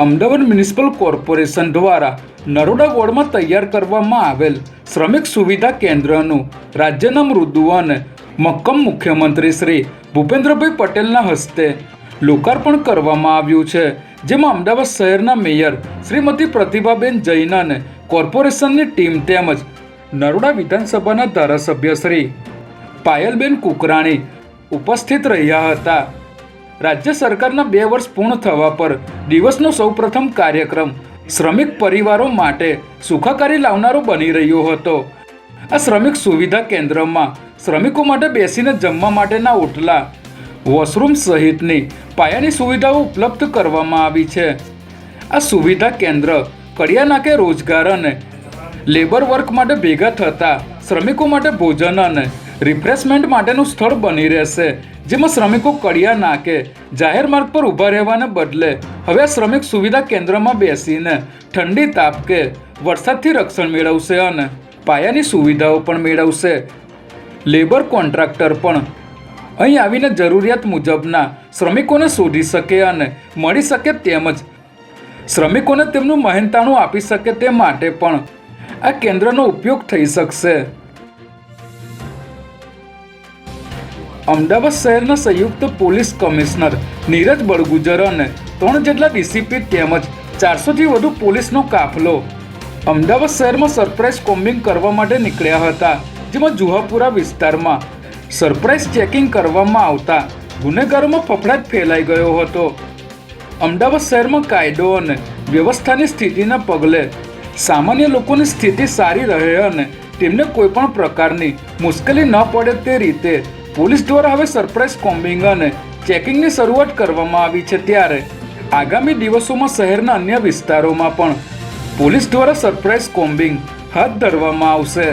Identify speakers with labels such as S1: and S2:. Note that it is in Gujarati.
S1: અમદાવાદ મ્યુનિસિપલ કોર્પોરેશન દ્વારા નરોડા વોર્ડમાં તૈયાર કરવામાં આવેલ શ્રમિક સુવિધા કેન્દ્રનું રાજ્યના મૃદુ અને મક્કમ મુખ્યમંત્રી શ્રી ભૂપેન્દ્રભાઈ પટેલના હસ્તે લોકાર્પણ કરવામાં આવ્યું છે, જેમાં અમદાવાદ શહેરના મેયર શ્રીમતી પ્રતિભાબેન જૈનાને કોર્પોરેશનની ટીમ તેમજ નરોડા વિધાનસભાના ધારાસભ્ય શ્રી પાયલબેન કુકરાણી ઉપસ્થિત રહ્યા હતા. રાજ્ય સરકારના બે વર્ષ પૂર્ણ થવા પર દિવસનો સૌપ્રથમ કાર્યક્રમ શ્રમિક પરિવારો માટે સુખાકારી લાવનારો બની રહ્યો હતો. આ શ્રમિક સુવિધા કેન્દ્રમાં શ્રમિકો માટે બેસીને જમવા માટેના ઓટલા, વોશરૂમ સહિતની પાયાની સુવિધાઓ ઉપલબ્ધ કરવામાં આવી છે. આ સુવિધા કેન્દ્ર કડિયા કે રોજગાર અને લેબર વર્ક માટે ભેગા થતા શ્રમિકો માટે ભોજન અને રિફ્રેશમેન્ટ માટેનું સ્થળ બની રહેશે, જેમાં શ્રમિકો કડિયા નાકે જાહેર માર્ગ પર ઊભા રહેવાને બદલે હવે શ્રમિક સુવિધા કેન્દ્રમાં બેસીને ઠંડી તાપ કે વરસાદથી રક્ષણ મેળવશે અને પાયાની સુવિધાઓ પણ મેળવશે. લેબર કોન્ટ્રાક્ટર પણ અહીં આવીને જરૂરિયાત મુજબના શ્રમિકોને શોધી શકે અને મળી શકે તેમજ શ્રમિકોને તેમનું મહેનતાણું આપી શકે તે માટે પણ આ કેન્દ્રનો ઉપયોગ થઈ શકશે. અમદાવાદ શહેરના સંયુક્ત પોલીસ કમિશનર નીરજ બળગુજર અને ત્રણ જેટલા ડીસીપી તેમજ ચારસોથી વધુ પોલીસનો કાફલો અમદાવાદ શહેરમાં સરપ્રાઇઝ કોમ્બિંગ કરવા માટે નીકળ્યા હતા, જેમાં જુહાપુરા વિસ્તારમાં સરપ્રાઇઝ ચેકિંગ કરવામાં આવતા ગુનેગારોમાં ફફડાટ ફેલાઈ ગયો હતો. અમદાવાદ શહેરમાં કાયદો અને વ્યવસ્થાની સ્થિતિના પગલે સામાન્ય લોકોની સ્થિતિ સારી રહે અને તેમને કોઈ પણ પ્રકારની મુશ્કેલી ન પડે તે રીતે પોલીસ દ્વારા હવે સરપ્રાઇઝ કોમ્બિંગ અને ચેકિંગની શરૂઆત કરવામાં આવી છે ત્યારે આગામી દિવસોમાં શહેરના અન્ય વિસ્તારોમાં પણ પોલીસ દ્વારા સરપ્રાઇઝ કોમ્બિંગ હાથ ધરવામાં આવશે.